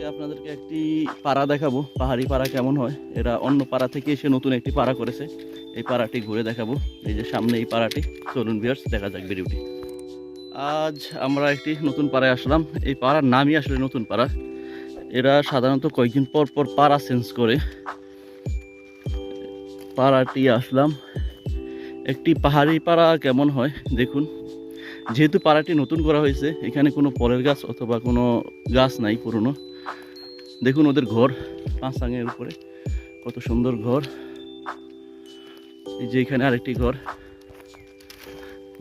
আজকে আপনাদেরকে একটি পাড়া দেখাবো। পাহাড়ি পাড়া কেমন হয়? এরা অন্য পাড়া থেকে এসে নতুন একটি পাড়া করেছে। এই পাড়াটি ঘুরে দেখাবো। এই যে সামনে এই পাড়াটি। চলুন বিয়ার্স দেখা যাক ভিডিওটি। আজ আমরা একটি নতুন পাড়ায় আসলাম। এই পাড়ার নামই আসলে নতুন পাড়া। এরা সাধারণত কয়েকদিন পর পর পাড়া চেঞ্জ করে। পাড়াটি আসলাম। একটি পাহাড়ি পাড়া কেমন হয়? দেখুন। যেহেতু পাড়াটি নতুন করা হয়েছে, এখানে কোনো ফলের গাছ অথবা কোনো গাছ নাই পুরনো। দেখুন ওদের ঘর পাঁচাঙের উপরে। কত সুন্দর ঘর। এই যে এখানে আরেকটি ঘর।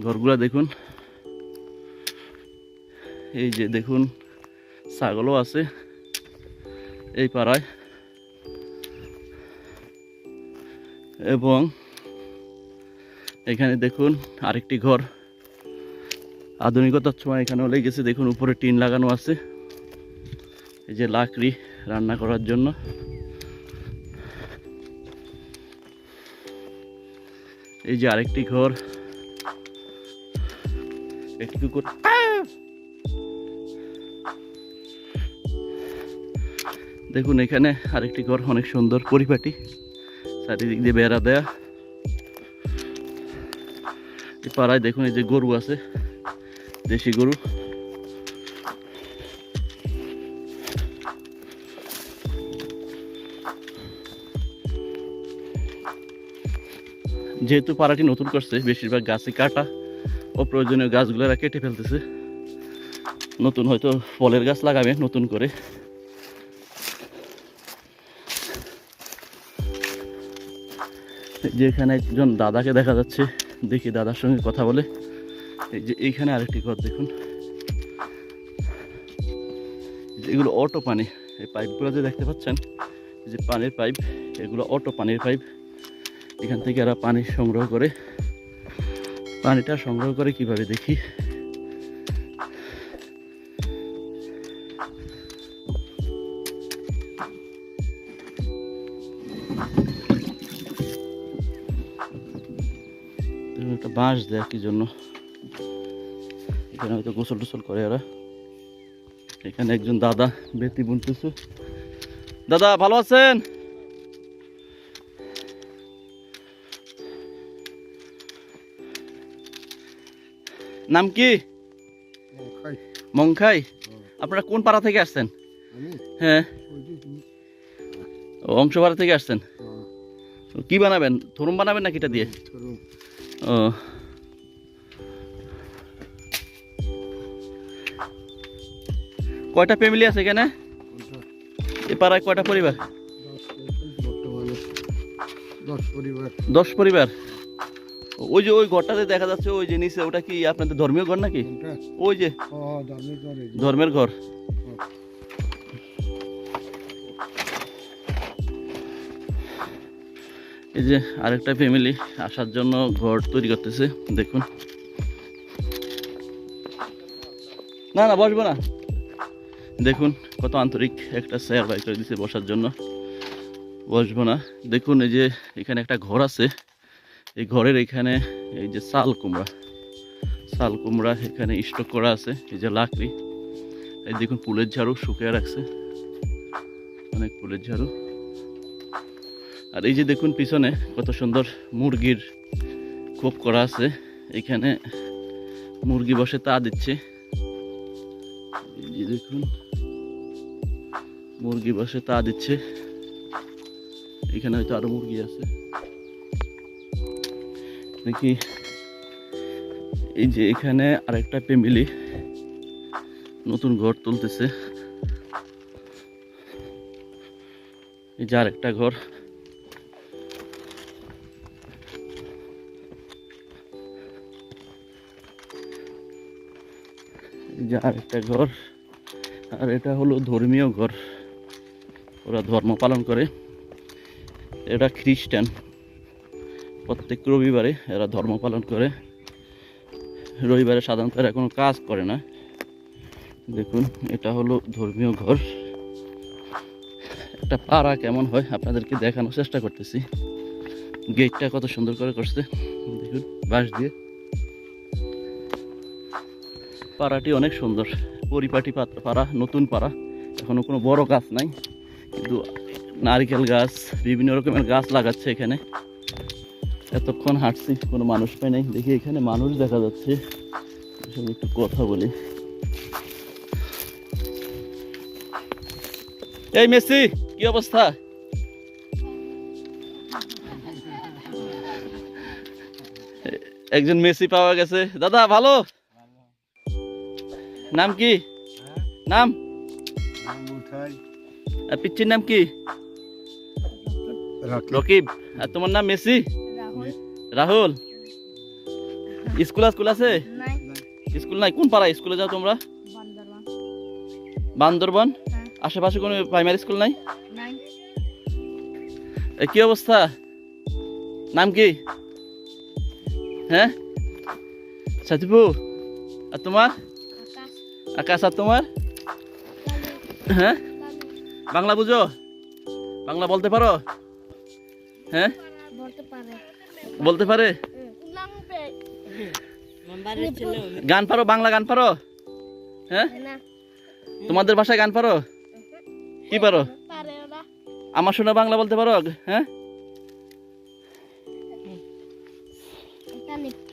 ঘরগুলা দেখুন। এই যে দেখুন, ছাগলও আছে এই পাড়ায়। এবং এখানে দেখুন আরেকটি ঘর। আধুনিকতার সময় এখানেও লেগেছে। দেখুন উপরে টিন লাগানো আছে। এই যে লাকড়ি। রান্না করার জন্য। এই যে আরেকটি ঘর। একটু দেখুন, এখানে আরেকটি ঘর, অনেক সুন্দর পরিপাটি। চারিদিক দিয়ে বেড়া দেয়া। পাড়ায় দেখুন, এই যে গরু আছে, দেশি গরু। যেহেতু পাড়াটি নতুন করছে, বেশিরভাগ গাছই কাটা অপ্রয়োজনীয় গাছগুলো এরা কেটে ফেলতেছে। নতুন হয়তো ফলের গাছ লাগাবে নতুন করে। এই যে এখানে একজন দাদাকে দেখা যাচ্ছে, দেখি দাদার সঙ্গে কথা বলে। এই যে এইখানে আরেকটি ঘর দেখুন। এগুলো অটো পানি, এই পাইপগুলো যে দেখতে পাচ্ছেন যে পানির পাইপ, এগুলো অটো পানির পাইপ। এখান থেকে এরা পানি সংগ্রহ করে, পানিটা সংগ্রহ করে কীভাবে দেখি? একটা বাঁশ দেয় কি জন্য? এখানে হয়তো গোসল টোসল করে এরা। এখানে একজন দাদা বেতি বুনতেছে। দাদা, ভালো আছেন? নাম কি? খাই মংখাই? আপনারা কোন পাড়া থেকে আসছেন? হ্যাঁ। অংশপাড়া থেকে আসছেন? হ্যাঁ, কি বানাবেন? থরুম বানাবেন নাকি এটা দিয়ে? ও। কয়টা ফ্যামিলি আছে এখানে? এ পাড়ায় কয়টা পরিবার? দশ পরিবার। দশ পরিবার। ওই যে ওই ঘরটাতে দেখা যাচ্ছে ওই যে নিচে ওটা কি আপনাদের ধর্মীয় ঘর নাকি? ওই যে ধর্মের ঘর। এই যে আরেকটা ফ্যামিলি আসার জন্য ঘর তৈরি করতেছে দেখুন। না না বসবো না। দেখুন কত আন্তরিক একটা চেয়ার বাই করে দিছে বসার জন্য। বসবো না। দেখুন এই যে এখানে একটা ঘর আছে। এই ঘরের এখানে এই যে শাল কুমড়া। শাল কুমড়া এখানে স্টক করা আছে, এই যে লাকড়ি। এই দেখুন, ফুলের ঝাড়ু শুকিয়ে রাখছে। অনেক ফুলের ঝাড়ু। আর এই যে দেখুন, পিছনে কত সুন্দর মুরগির খোপ করা আছে। এখানে মুরগি বসে তা দিচ্ছে। দেখুন, মুরগি বসে তা দিচ্ছে। এখানে হয়তো আরও মুরগি আছে। দেখি এই যে এখানে আরেকটা ফ্যামিলি নতুন ঘর তুলতেছে। এই যে আরেকটা ঘর। এই যে আরেকটা ঘর। আর এটা হলো ধর্মীয় ঘর। ওরা ধর্ম পালন করে। এটা খ্রিস্টান। প্রত্যেক রবিবারে এরা ধর্ম পালন করে। রবিবারে সাধারণত এরা কোনো কাজ করে না। দেখুন, এটা হলো ধর্মীয় ঘর। একটা পাড়া কেমন হয় আপনাদেরকে দেখানোর চেষ্টা করতেছি। গেটটা কত সুন্দর করে করছে। দেখুন, বাঁশ দিয়ে। পাড়াটি অনেক সুন্দর। পরিপাটি পাড়া, নতুন পাড়া। এখনও কোনো বড় গাছ নাই। কিন্তু নারকেল গাছ, বিভিন্ন রকমের গাছ লাগাচ্ছে এখানে। এতক্ষণ হাঁটছি কোনো মানুষ পাই নাই। দেখি এখানে মানুষ দেখা যাচ্ছে। সঙ্গে একটু কথা বলি। এই মেসি কি অবস্থা? একজন মেসি পাওয়া গেছে। দাদা ভালো? নাম কি? নাম? পিচ্ছির নাম কি? রকিব। আর তোমার নাম মেসি? রাহুল স্কুল স্কুল আছে? স্কুল নাই? কোন পাড়া স্কুলে যাও তোমরা? বান্দরবান। হ্যাঁ। আশেপাশে কোনো প্রাইমারি স্কুল নাই? কি অবস্থা? নাম কি? হ্যাঁ? সাথীপু আর তোমার? আকাশ। আর তোমার? হ্যাঁ? বাংলা বুঝো? বাংলা বলতে পারো? হ্যাঁ? বলতে পারে? গান পারো বাংলা গান পারো? হ্যাঁ? তোমাদের ভাষায় গান পারো? কি পারো? আমার শোনা বাংলা বলতে পারো? হ্যাঁ?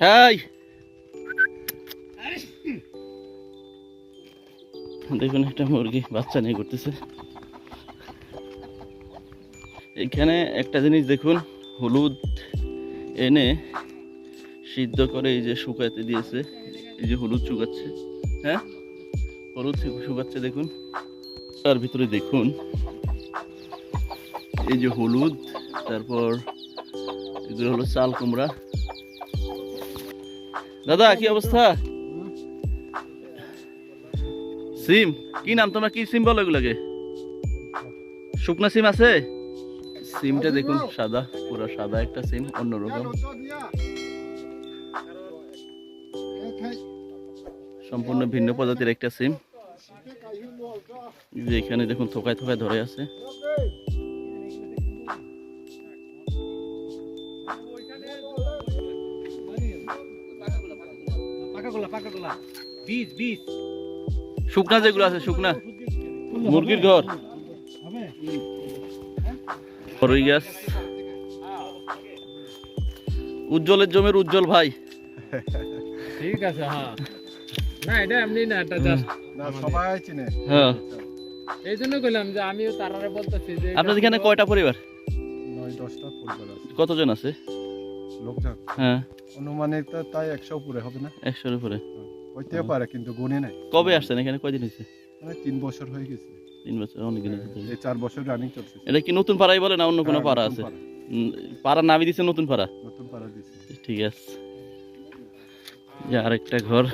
হাই দেখুন একটা মুরগি বাচ্চা নিয়ে করতেছে এখানে একটা জিনিস দেখুন হলুদ। এনে সিদ্ধ করে এই যে শুকাতে দিয়েছে, এই যে হলুদ শুকাচ্ছে হ্যাঁ? হলুদ শুকাচ্ছে দেখুন। তার ভিতরে দেখুন, এই যে হলুদ, তারপর এগুলো হলো চাল কুমড়া। দাদা, কি অবস্থা? সিম, কি নাম? তোমরা কি সিম বলো এগুলোকে? শুকনা সিম আছে? সিমটা দেখুন সাদা পুরো সাদা একটা সিম অন্যরকম সম্পূর্ণ ভিন্ন প্রজাতির একটা সিম। যে এখানে দেখুন থোকায় থোকায় ধরে আছে। শুকনা যেগুলো আছে শুকনা। মুরগির ঘর। গাছ উজ্জ্বলের জমির উজ্জ্বল ভাই। ঠিক আছে হ্যাঁ। না এটা এমনি না এটা জাস্ট না সবাই চিনে। হ্যাঁ। এই জন্য কইলাম যে আমিও তারারে বলতেছি যে আপনাদের এখানে কয়টা পরিবার? নয় দশটা পরিবার আছে। কতজন আছে? লোকজন। হ্যাঁ। অনুমানিক তো তাই একশো উপরে হবে না? একশোর উপরে। হইতে পারে কিন্তু গুণে নাই। কবে আসছেন এখানে? কয়দিন হয়েছে? মানে তিন বছর হয়ে গেছে। তিন বছর অনেক এই চার বছর রানিং চলছে। এটা কি নতুন পাড়াই বলে না অন্য কোনো হ্যাঁ, পাড়া আছে? পাড়া। উম, পাড়ার নতুন পাড়া? নতুন পাড়া দিছে। ঠিক আছে। যে আরেকটা ঘর।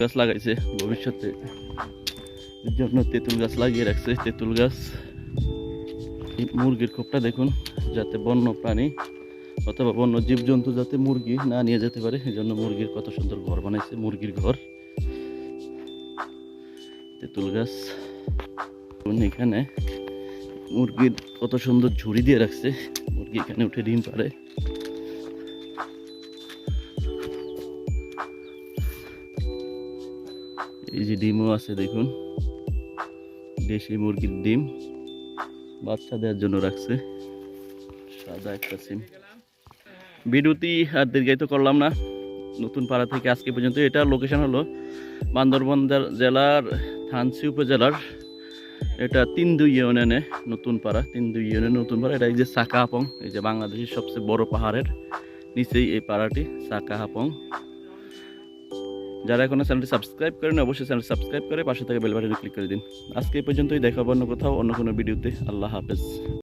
গাছ লাগাইছে ভবিষ্যতে। জন্য তেঁতুল গাছ লাগিয়ে রাখছে তেঁতুল গাছ। এই মুরগির খোপটা দেখুন, যাতে বন্য প্রাণী অথবা বন্য জীবজন্তু যাতে মুরগি না নিয়ে যেতে পারে এই জন্য মুরগির কত সুন্দর ঘর বানাইছে, মুরগির ঘর। তেঁতুল গাছ। এখানে মুরগির কত সুন্দর ঝুড়ি দিয়ে রাখছে, মুরগি এখানে উঠে ডিম পারে এই যে ডিমও আছে দেখুন, দেশি মুরগির ডিম। বাচ্চা দেওয়ার জন্য রাখছে। সাদা একটা সিম ভিডিওটি আর দীর্ঘায়িত করলাম না। নতুন পাড়া থেকে আজকে পর্যন্ত এটা লোকেশন হলো বান্দরবন জেলার থানসি উপজেলার। এটা তিন দুই ইউনিয়নে নতুন পাড়া তিন দুই ইউনিয়নে নতুন পাড়া। এটা এই যে সাকা হাপং এই যে বাংলাদেশের সবচেয়ে বড় পাহাড়ের নিচেই এই পাড়াটি সাকা হাপং যারা এখনও চ্যানেলটি সাবস্ক্রাইব করেন অবশ্যই চ্যানেল সাবস্ক্রাইব করে পাশে থেকে বেল বাটনে ক্লিক করে দিন। আজকে এই পর্যন্তই, দেখা অন্য কোথাও, অন্য কোনো ভিডিওতে। আল্লাহ হাফেজ।